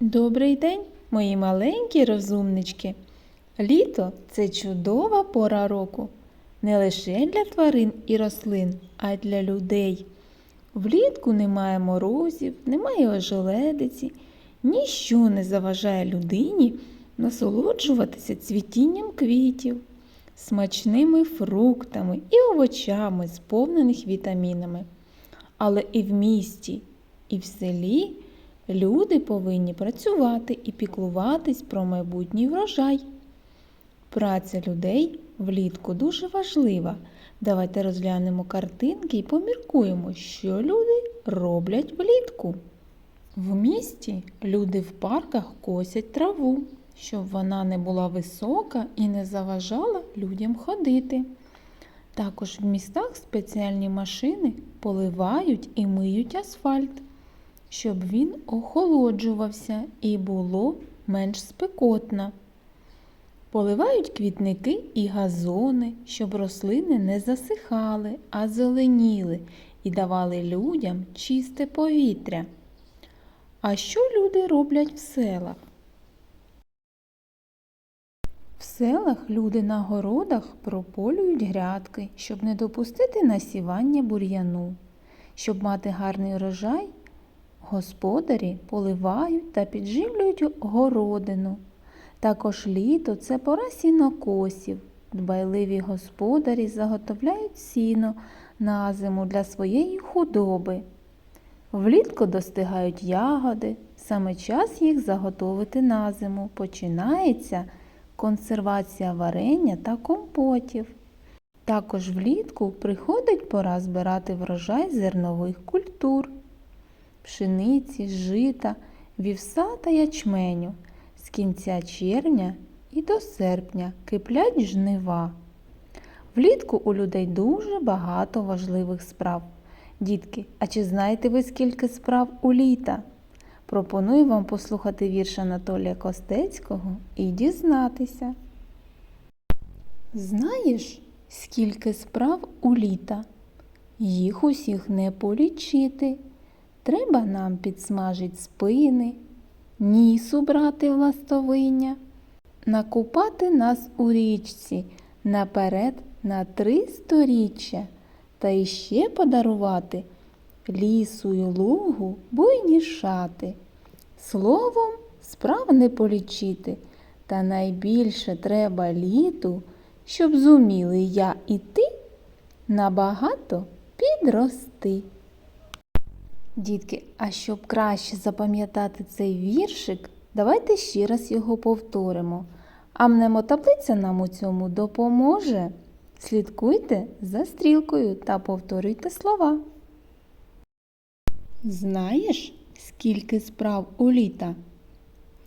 Добрий день, мої маленькі розумнички. Літо це чудова пора року. Не лише для тварин і рослин, а й для людей. Влітку немає морозів, немає ожеледиці, ніщо не заважає людині насолоджуватися цвітінням квітів, смачними фруктами і овочами, сповнених вітамінами. Але і в місті, і в селі люди повинні працювати і піклуватись про майбутній врожай. Праця людей влітку дуже важлива. Давайте розглянемо картинки і поміркуємо, що люди роблять влітку. В місті люди в парках косять траву, щоб вона не була висока і не заважала людям ходити. Також в містах спеціальні машини поливають і миють асфальт, щоб він охолоджувався і було менш спекотно. Поливають квітники і газони, щоб рослини не засихали, а зеленіли і давали людям чисте повітря. А що люди роблять в селах? В селах люди на городах прополюють грядки, щоб не допустити насівання бур'яну. Щоб мати гарний урожай, господарі поливають та підживлюють городину. Також літо це пора сінокосів. Дбайливі господарі заготовляють сіно на зиму для своєї худоби. Влітку достигають ягоди, саме час їх заготовити на зиму. Починається консервація варення та компотів. Також влітку приходить пора збирати врожай зернових культур, пшениці, жита, вівса та ячменю. З кінця червня і до серпня киплять жнива. Влітку у людей дуже багато важливих справ. Дітки, а чи знаєте ви, скільки справ у літа? Пропоную вам послухати вірш Анатолія Костецького і дізнатися. Знаєш, скільки справ у літа? Їх усіх не полічити. Треба нам підсмажить спини, ніс убрати в ластовиння, накупати нас у річці наперед на три сторіччя, та іще подарувати лісу й лугу буйні шати. Словом, справ не полічити, та найбільше треба літу, щоб зуміли я і ти набагато підрости. Дітки, а щоб краще запам'ятати цей віршик, давайте ще раз його повторимо. А мнемотаблиця нам у цьому допоможе. Слідкуйте за стрілкою та повторюйте слова. Знаєш, скільки справ у літа?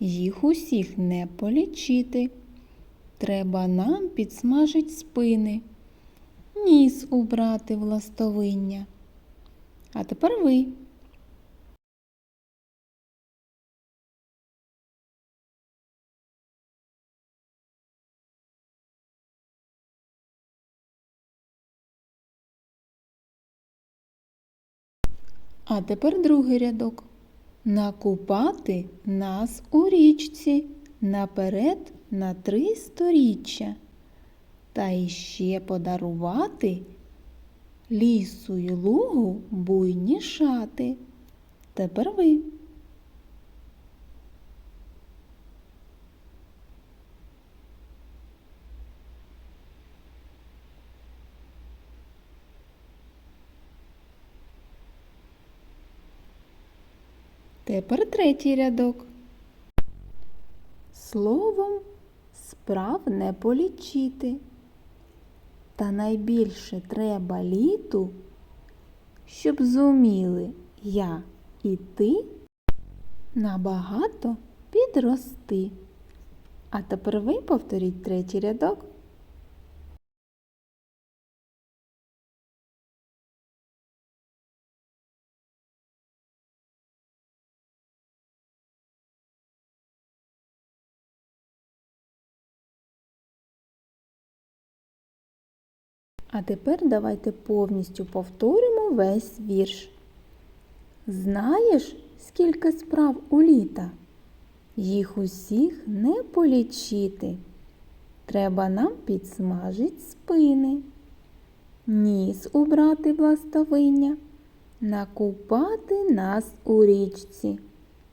Їх усіх не полічити. Треба нам підсмажить спини, ніс убрати в ластовиння. А тепер ви. А тепер другий рядок. Накупати нас у річці наперед на три сторіччя. Та іще подарувати лісу й лугу буйні шати. Тепер ви. Тепер третій рядок. Словом справ не полічити. Та найбільше треба літу, щоб зуміли я і ти набагато підрости. А тепер ви повторіть третій рядок. А тепер давайте повністю повторимо весь вірш. Знаєш, скільки справ у літа? їх усіх не полічити. Треба нам підсмажить спини, ніс убрати властовиння, накупати нас у річці,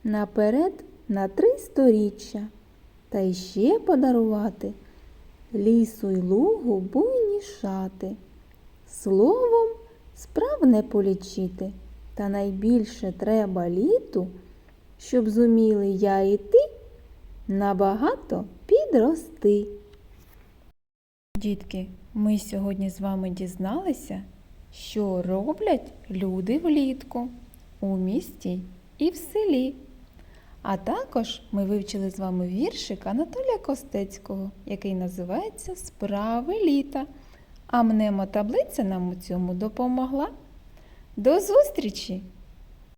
наперед на три сторіччя, та ще подарувати лісу й лугу буйні шати. Словом, справ не полічити, та найбільше треба літу, щоб зуміли я і ти набагато підрости. Дітки, ми сьогодні з вами дізналися, що роблять люди влітку у місті і в селі. А також ми вивчили з вами віршик Анатолія Костецького, який називається Справи літа. А мнемотаблиця нам у цьому допомогла. До зустрічі!